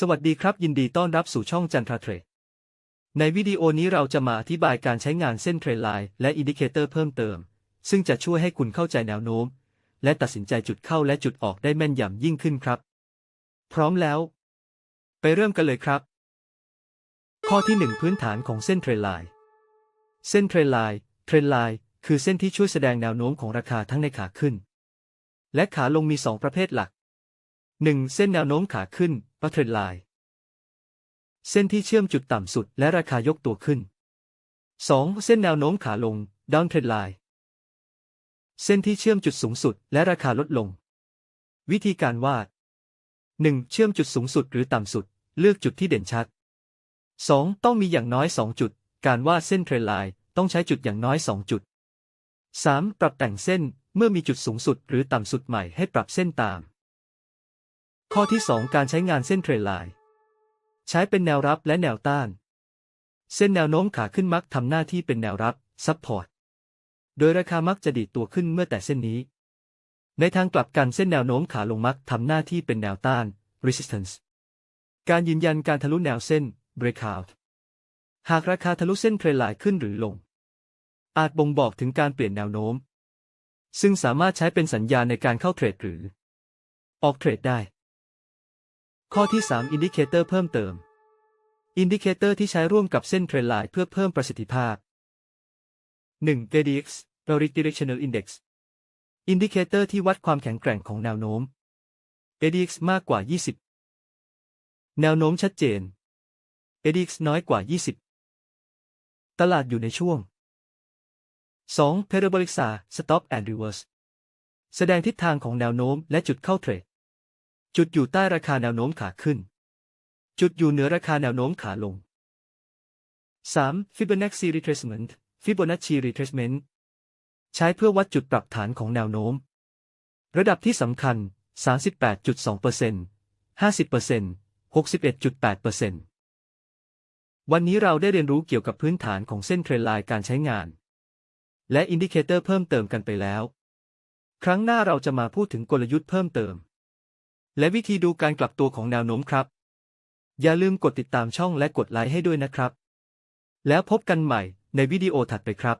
สวัสดีครับ ยินดีต้อนรับสู่ช่องจันทราเทรด ในวิดีโอนี้เราจะมาอธิบายการใช้งานเส้นเทรนไลน์และอินดิเคเตอร์เพิ่มเติม ซึ่งจะช่วยให้คุณเข้าใจแนวโน้ม และตัดสินใจจุดเข้าและจุดออกได้แม่นยำยิ่งขึ้นครับ พร้อมแล้ว ไปเริ่มกันเลยครับ ข้อที่ 1 พื้นฐานของเส้นเทรนไลน์เส้นเทรนไลน์เทรนไลน์คือเส้นที่ช่วยแสดงแนวโน้มของราคาทั้งในขาขึ้น และขาลงมี 2 ประเภทหลัก 1. เส้นแนวโน้มขาขึ้นปัเทรนไลน์เส้นที่เชื่อมจุดต่ำสุดและราคายกตัวขึ้น 2. เส้นแนวโน้มขาลง down trend line เส้นที่เชื่อมจุดสูงสุดและราคาลดลง วิธีการวาด 1. เชื่อมจุดสูงสุดหรือต่ำสุด เลือกจุดที่เด่นชัด 2. ต้องมีอย่างน้อย 2 จุด การวาดเส้นเทรนไลน์ต้องใช้จุดอย่างน้อย 2 จุด 3. ปรับแต่งเส้นเมื่อมีจุดสูงสุดหรือต่ำสุดใหม่ให้ปรับเส้นตาม ข้อที่ 2 การใช้งานเส้นเทรนไลน์ใช้เป็นแนวรับและแนวต้าน เส้นแนวโน้มขาขึ้นมักทำหน้าที่เป็นแนวรับซับพอร์ตโดยราคามักจะดีดตัวขึ้นเมื่อแต่เส้นนี้ ในทางกลับกันเส้นแนวโน้มขาลงมักทำหน้าที่เป็นแนวต้าน resistance การยืนยันการทะลุแนวเส้น breakout หากราคาทะลุเส้นเทรนไลน์ขึ้นหรือลง อาจบ่งบอกถึงการเปลี่ยนแนวโน้ม ซึ่งสามารถใช้เป็นสัญญาณในการเข้าเทรดหรือ ออกเทรดได้ ข้อที่ 3 อินดิเคเตอร์เพิ่มเติม อินดิเคเตอร์ที่ใช้ร่วมกับเส้นเทรนไลน์เพื่อเพิ่มประสิทธิภาพ 1. GDX Periodic Directional Index อินดิเคเตอร์ที่วัดความแข็งแกร่งของแนวโน้ม ADX มากกว่า 20 แนวโน้มชัดเจน ADX น้อยกว่า 20 ตลาดอยู่ในช่วง 2. Parabolic SAR Stop and Reverse แสดงทิศทางของแนวโน้มและจุดเข้าเทรด จุดอยู่ใต้ราคาแนวโน้มขาขึ้น จุดอยู่เหนือราคาแนวโน้มขาลง 3. Fibonacci Retracement Fibonacci Retracement ใช้เพื่อวัดจุดปรับฐานของแนวโน้ม ระดับที่สำคัญ 38.2% 50% 61.8%วันนี้เราได้เรียนรู้เกี่ยวกับพื้นฐานของเส้นเทรนไลน์การใช้งาน และอินดิเคเตอร์เพิ่มเติมกันไปแล้ว ครั้งหน้าเราจะมาพูดถึงกลยุทธ์เพิ่มเติม และวิธีดูการกลับตัวของแนวโน้มครับ อย่าลืมกดติดตามช่องและกดไลค์ให้ด้วยนะครับ แล้วพบกันใหม่ในวิดีโอถัดไปครับ